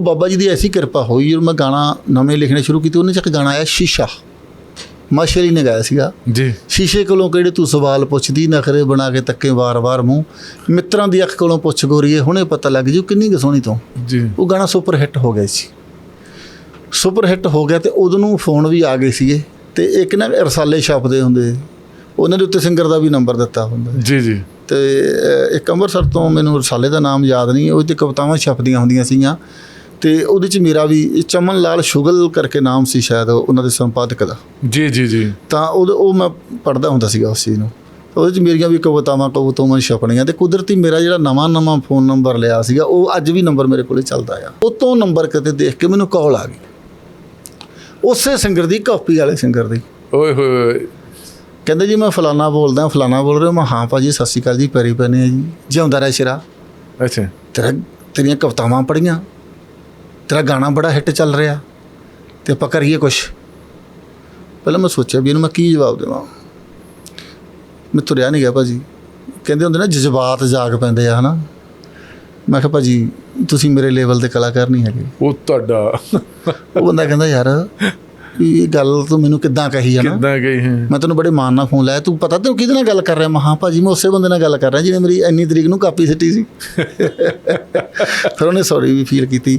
ਉਹ ਬਾਬਾ ਜੀ ਦੀ ਐਸੀ ਕਿਰਪਾ ਹੋਈ ਜਦੋਂ ਮੈਂ ਗਾਣਾ ਨਵੇਂ ਲਿਖਣੇ ਸ਼ੁਰੂ ਕੀਤੇ ਉਹਨੇ ਚ ਇੱਕ ਗਾਣਾ ਆਇਆ ਸ਼ੀਸ਼ਾ। ਮਾਸ਼ਰੀ ਨੇ ਗਾਇਆ ਸੀਗਾ। ਜੀ। ਸ਼ੀਸ਼ੇ ਕੋਲੋਂ ਕਿਹੜੇ ਤੂੰ ਸਵਾਲ ਪੁੱਛਦੀ ਨਖਰੇ ਬਣਾ ਕੇ ਤੱਕੇ ਵਾਰ-ਵਾਰ ਮੂੰਹ। ਮਿੱਤਰਾਂ ਦੀ ਅੱਖ ਕੋਲੋਂ ਪੁੱਛ ਗੋਰੀਏ ਹੁਣੇ ਪਤਾ ਲੱਗ ਜੂ ਕਿੰਨੀ ਕੁ ਸੋਹਣੀ ਤੂੰ। ਜੀ। ਉਹ ਗਾਣਾ ਸੁਪਰ ਹਿੱਟ ਹੋ ਗਿਆ ਸੀ। ਸੁਪਰ ਹਿੱਟ ਹੋ ਗਿਆ ਤੇ ਉਦੋਂ ਨੂੰ ਫੋਨ ਵੀ ਆ ਗਏ ਸੀਗੇ ਤੇ ਇੱਕ ਨਾ ਰਸਾਲੇ ਛਾਪਦੇ ਹੁੰਦੇ ਉਹਨਾਂ ਦੇ ਉੱਤੇ ਸਿੰਗਰ ਦਾ ਵੀ ਨੰਬਰ ਦਿੱਤਾ ਹੁੰਦਾ। ਜੀ ਜੀ। ਤੇ ਇੱਕ ਅੰਮ੍ਰਿਤਸਰ ਤੋਂ ਮੈਨੂੰ ਰਸਾਲੇ ਦਾ ਨਾਮ ਯਾਦ ਨਹੀਂ ਉਹ ਤੇ ਕਵਿਤਾਵਾਂ ਛਪਦੀਆਂ ਹੁੰਦੀਆਂ ਸੀਗੀਆਂ। ਤੇ ਉਹਦੇ ਚ ਮੇਰਾ ਵੀ ਚਮਨ ਲਾਲ ਸ਼ੁਗਲ ਕਰਕੇ ਨਾਮ ਸੀ ਸ਼ਾਇਦ ਉਹਨਾਂ ਦੇ ਸੰਪਾਦਕ ਦਾ। ਜੀ ਜੀ ਜੀ। ਤਾਂ ਉਹ ਉਹ ਮੈਂ ਪੜਦਾ ਹੁੰਦਾ ਸੀਗਾ ਉਸ ਚੀਜ਼ ਨੂੰ। ਉਹਦੇ ਚ ਮੇਰੀਆਂ ਵੀ ਕਵਿਤਾਵਾਂ ਕਵਿਤਾਵਾਂ ਛਪਣੀਆਂ ਤੇ ਕੁਦਰਤੀ ਮੇਰਾ ਜਿਹੜਾ ਨਵਾਂ ਨਵਾਂ ਫੋਨ ਨੰਬਰ ਲਿਆ ਸੀਗਾ ਉਹ ਅੱਜ ਵੀ ਨੰਬਰ ਮੇਰੇ ਕੋਲੇ ਚੱਲਦਾ ਆ। ਉਹ ਤੋਂ ਨੰਬਰ ਕਿਤੇ ਦੇਖ ਕੇ ਮੈਨੂੰ ਕਾਲ ਆ ਗਈ। ਉਸੇ ਸਿੰਗਰ ਦੀ ਕਾਪੀ ਵਾਲੇ ਸਿੰਗਰ ਦੀ। ਓਏ ਹੋਏ ਕਹਿੰਦੇ ਜੀ ਮੈਂ ਫਲਾਨਾ ਬੋਲਦਾ ਫਲਾਨਾ ਬੋਲ ਰਿਹਾ ਮੈਂ ਹਾਂ ਭਾਜੀ ਸਤਿ ਸ਼੍ਰੀ ਅਕਾਲ ਜੀ ਪੈਰੀ ਪੈਨੇ ਆ ਜੀ। ਜਿਉਂਦਾ ਰਹਿ ਸ਼ੇਰਾ। ਅੱਛਾ। ਤੇਰਾ ਤੇਰੀਆਂ ਕਵਿਤਾਵਾਂ ਪੜੀਆਂ ਤੇਰਾ ਗਾਣਾ ਬੜਾ ਹਿੱਟ ਚੱਲ ਰਿਹਾ ਤੇ ਆਪਾਂ ਕਰੀਏ ਕੁਛ। ਪਹਿਲਾਂ ਮੈਂ ਸੋਚਿਆ ਵੀ ਇਹਨੂੰ ਮੈਂ ਕੀ ਜਵਾਬ ਦੇਵਾਂ। ਮੈਂ ਤੁਰਿਆ ਨਹੀਂ ਗਿਆ ਭਾਜੀ। ਕਹਿੰਦੇ ਹੁੰਦੇ ਨਾ ਜਜ਼ਬਾਤ ਜਾਗ ਪੈਂਦੇ ਆ ਹਨਾ। ਮੈਂ ਕਿਹਾ ਭਾਜੀ ਤੁਸੀਂ ਮੇਰੇ ਲੈਵਲ ਦੇ ਕਲਾਕਾਰ ਨਹੀਂ ਹੈਗੇ। ਉਹ ਤੁਹਾਡਾ। ਉਹ ਬੰਦਾ ਕਹਿੰਦਾ ਯਾਰ ਵੀ ਇਹ ਗੱਲ ਤੂੰ ਮੈਨੂੰ ਕਿੱਦਾਂ ਕਹੀ ਹੈ ਨਾ? ਕਿੱਦਾਂ ਗਈ ਹੈ? ਮੈਂ ਤੈਨੂੰ ਬੜੇ ਮਾਣ ਨਾਲ ਫੋਨ ਲਾਇਆ। ਤੂੰ ਪਤਾ ਤੈਨੂੰ ਕਿਹਦੇ ਨਾਲ ਗੱਲ ਕਰ ਰਿਹਾ? ਮੈਂ ਹਾਂ ਭਾਜੀ ਮੈਂ ਉਸੇ ਬੰਦੇ ਨਾਲ ਗੱਲ ਕਰ ਰਿਹਾ ਜਿਹਨੇ ਮੇਰੀ ਇੰਨੀ ਤਰੀਕ ਨੂੰ ਕਾਪੀ ਸਿੱਟੀ ਸੀ। ਫਿਰ ਉਹਨੇ ਸੌਰੀ ਵੀ ਫੀਲ ਕੀਤੀ।